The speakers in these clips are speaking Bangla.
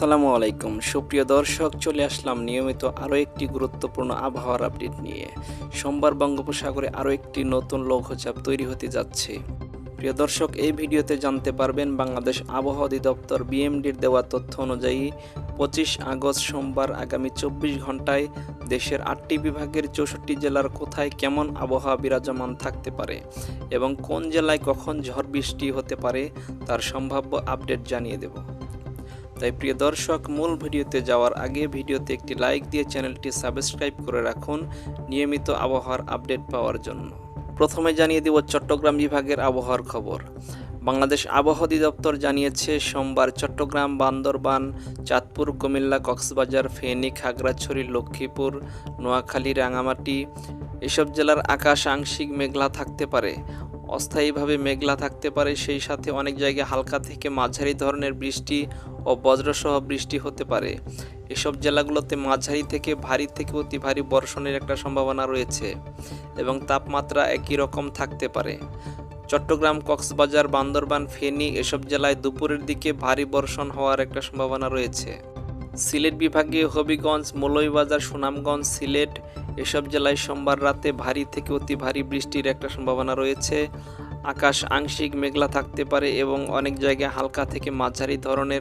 আসসালামু আলাইকুম। সুপ্রিয় দর্শক, চলে আসলাম নিয়মিত আরও একটি গুরুত্বপূর্ণ আবহাওয়ার আপডেট নিয়ে। সোমবার বঙ্গোপসাগরে আরও একটি নতুন লঘুচাপ তৈরি হতে যাচ্ছে। প্রিয় দর্শক, এই ভিডিওতে জানতে পারবেন বাংলাদেশ আবহাওয়া অধিদপ্তর বিএমডির দেওয়া তথ্য অনুযায়ী, পঁচিশ আগস্ট সোমবার আগামী চব্বিশ ঘন্টায় দেশের আটটি বিভাগের চৌষট্টি জেলার কোথায় কেমন আবহাওয়া বিরাজমান থাকতে পারে এবং কোন জেলায় কখন ঝড় বৃষ্টি হতে পারে তার সম্ভাব্য আপডেট জানিয়ে দেব। তাই প্রিয় দর্শক, মূল ভিডিওতে যাওয়ার আগে ভিডিওতে একটি লাইক দিয়ে চ্যানেলটি সাবস্ক্রাইব করে রাখুন নিয়মিত আবহাওয়ার আপডেট পাওয়ার জন্য। প্রথমে জানিয়ে দেব চট্টগ্রাম বিভাগের আবহাওয়ার খবর। বাংলাদেশ আবহাওয়া অধিদপ্তর জানিয়েছে, সোমবার চট্টগ্রাম, বান্দরবান, চাঁদপুর, কুমিল্লা, কক্সবাজার, ফেনী, খাগড়াছড়ি, লক্ষ্মীপুর, নোয়াখালী রাঙামাটি এসব জেলার আকাশ আংশিক মেঘলা থাকতে পারে। অস্থায়ীভাবে মেঘলা থাকতে পারে, সেই সাথে অনেক জায়গায় হালকা থেকে মাঝারি ধরনের বৃষ্টি ও বজ্রসহ বৃষ্টি হতে পারে। এসব জেলাগুলোতে মাঝারি থেকে ভারী থেকে অতি ভারী বর্ষণের একটা সম্ভাবনা রয়েছে এবং তাপমাত্রা একই রকম থাকতে পারে। চট্টগ্রাম, কক্সবাজার, বান্দরবান, ফেনী এসব জেলায় দুপুরের দিকে ভারী বর্ষণ হওয়ার একটা সম্ভাবনা রয়েছে। সিলেট বিভাগে হবিগঞ্জ, মৌলভীবাজার, সুনামগঞ্জ, সিলেট এসব জেলায় সোমবার রাতে ভারী থেকে অতি ভারী বৃষ্টির একটা সম্ভাবনা রয়েছে। আকাশ আংশিক মেঘলা থাকতে পারে এবং অনেক জায়গায় হালকা থেকে মাঝারি ধরনের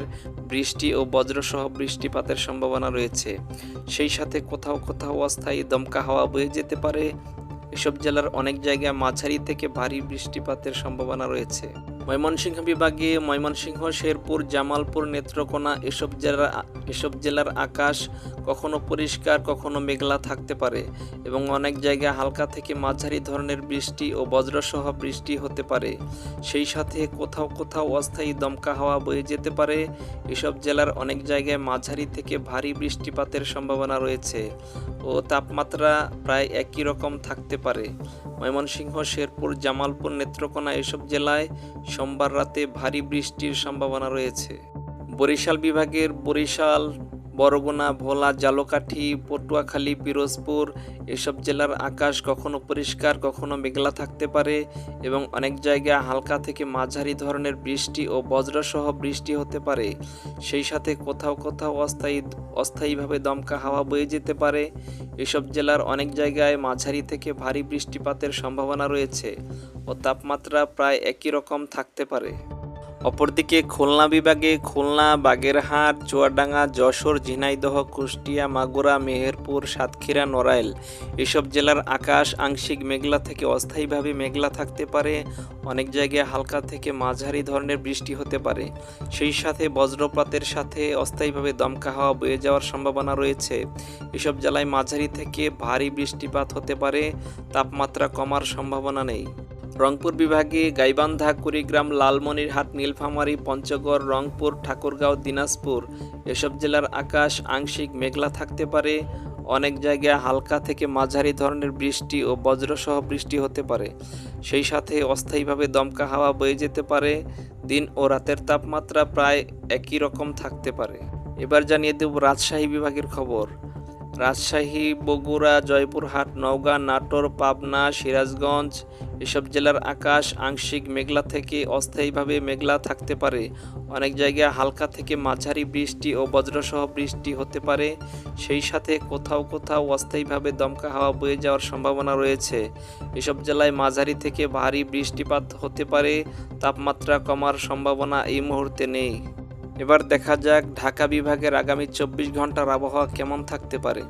বৃষ্টি ও বজ্রসহ বৃষ্টিপাতের সম্ভাবনা রয়েছে। সেই সাথে কোথাও কোথাও অস্থায়ী দমকা হাওয়া বয়ে যেতে পারে। এসব জেলার অনেক জায়গায় মাঝারি থেকে ভারী বৃষ্টিপাতের সম্ভাবনা রয়েছে। ময়মনসিংহ বিভাগে ময়মনসিংহ, শেরপুর, জামালপুর, নেত্রকোনা এসব জেলার এসব জেলার আকাশ কখনো পরিষ্কার, কখনো মেঘলা থাকতে পারে এবং অনেক জায়গায় হালকা থেকে মাঝারি ধরনের বৃষ্টি ও বজ্রসহ বৃষ্টি হতে পারে। সেই সাথে কোথাও কোথাও অস্থায়ী দমকা হাওয়া বয়ে যেতে পারে। এসব জেলার অনেক জায়গায় মাঝারি থেকে ভারী বৃষ্টিপাতের সম্ভাবনা রয়েছে ও তাপমাত্রা প্রায় একই রকম থাকতে পারে। ময়মনসিংহ, শেরপুর, জামালপুর, নেত্রকোনা এসব জেলায় সোমবার রাতে ভারী বৃষ্টির সম্ভাবনা রয়েছে। বরিশাল বিভাগের বরিশাল বরগুনা, ভোলা, জালকাঠি, পটুয়াখালী, পিরোজপুর এসব জেলার আকাশ কখনো পরিষ্কার, কখনো মেঘলা থাকতে পারে এবং অনেক জায়গায় হালকা থেকে মাঝারি ধরনের বৃষ্টি ও বজ্রসহ বৃষ্টি হতে পারে। সেই সাথে কোথাও কোথাও অস্থায়ী, অস্থায়ীভাবে দমকা হাওয়া বয়ে যেতে পারে। এসব জেলার অনেক জায়গায় মাঝারি থেকে ভারী বৃষ্টিপাতের সম্ভাবনা রয়েছে ও তাপমাত্রা প্রায় একই রকম থাকতে পারে। অপরদিকে খুলনা বিভাগে খুলনা, বাগেরহাট, চুয়াডাঙ্গা, যশোর, ঝিনাইদহ, কুষ্টিয়া, মাগুরা, মেহেরপুর, সাতক্ষীরা, নড়াইল। এসব জেলার আকাশ আংশিক মেঘলা থেকে অস্থায়ীভাবে মেঘলা থাকতে পারে। অনেক জায়গায় হালকা থেকে মাঝারি ধরনের বৃষ্টি হতে পারে। সেই সাথে বজ্রপাতের সাথে অস্থায়ীভাবে দমকা হাওয়া বয়ে যাওয়ার সম্ভাবনা রয়েছে। এসব জেলায় মাঝারি থেকে ভারী বৃষ্টিপাত হতে পারে। তাপমাত্রা কমার সম্ভাবনা নেই। রংপুর বিভাগে গাইবান্ধা, কুড়িগ্রাম, লালমনিরহাট, নীলফামারী, পঞ্চগড়, রংপুর, ঠাকুরগাঁও, দিনাজপুর এসব জেলার আকাশ আংশিক মেঘলা থাকতে পারে। অনেক জায়গায় হালকা থেকে মাঝারি ধরনের বৃষ্টি ও বজ্রসহ বৃষ্টি হতে পারে। সেই সাথে অস্থায়ীভাবে দমকা হাওয়া বয়ে যেতে পারে। দিন ও রাতের তাপমাত্রা প্রায় একই রকম থাকতে পারে। এবার জানিয়ে দেব রাজশাহী বিভাগের খবর। রাজশাহী, বগুড়া, জয়পুরহাট, নওগাঁ, নাটোর, পাবনা, সিরাজগঞ্জ এসব জেলার আকাশ আংশিক মেঘলা থেকে অস্থায়ীভাবে মেঘলা থাকতে পারে। অনেক জায়গায় হালকা থেকে মাঝারি বৃষ্টি ও বজ্রসহ বৃষ্টি হতে পারে। সেই সাথে কোথাও কোথাও অস্থায়ীভাবে দমকা হাওয়া বয়ে যাওয়ার সম্ভাবনা রয়েছে। এসব জেলায় মাঝারি থেকে ভারী বৃষ্টিপাত হতে পারে। তাপমাত্রা কমার সম্ভাবনা এই মুহূর্তে নেই। এবার দেখা যাক ঢাকা বিভাগের আগামী চব্বিশ ঘণ্টার আবহাওয়া কেমন থাকতে পারে।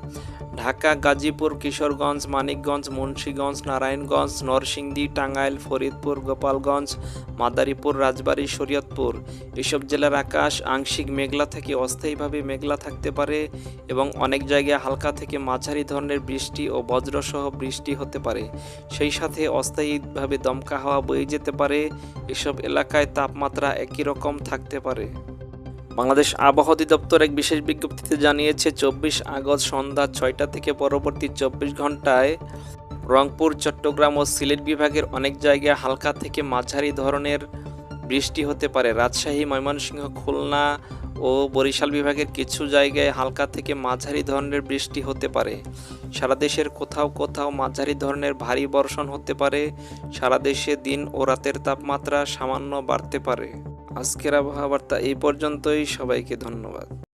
ঢাকা, গাজীপুর, কিশোরগঞ্জ, মানিকগঞ্জ, মুন্সীগঞ্জ, নারায়ণগঞ্জ, নরসিংদী, টাঙ্গাইল, ফরিদপুর, গোপালগঞ্জ, মাদারীপুর, রাজবাড়ী, শরীয়তপুর। এসব জেলার আকাশ আংশিক মেঘলা থেকে অস্থায়ীভাবে মেঘলা থাকতে পারে এবং অনেক জায়গায় হালকা থেকে মাঝারি ধরনের বৃষ্টি ও বজ্রসহ বৃষ্টি হতে পারে। সেই সাথে অস্থায়ীভাবে দমকা হাওয়া বয়ে যেতে পারে। এসব এলাকায় তাপমাত্রা একই রকম থাকতে পারে। বাংলাদেশ আবহাওয়া অধিদপ্তর এক বিশেষ বিজ্ঞপ্তিতে জানিয়েছে, চব্বিশ আগস্ট সন্ধ্যা ছয়টা থেকে পরবর্তী চব্বিশ ঘন্টায় রংপুর, চট্টগ্রাম ও সিলেট বিভাগের অনেক জায়গায় হালকা থেকে মাঝারি ধরনের বৃষ্টি হতে পারে। রাজশাহী, ময়মনসিংহ, খুলনা ও বরিশাল বিভাগের কিছু জায়গায় হালকা থেকে মাঝারি ধরনের বৃষ্টি হতে পারে। সারা দেশের কোথাও কোথাও মাঝারি ধরনের ভারী বর্ষণ হতে পারে। সারা দেশে দিন ও রাতের তাপমাত্রা সামান্য বাড়তে পারে। আজকের আবহাওয়া বার্তা এই পর্যন্তই। সবাইকে ধন্যবাদ।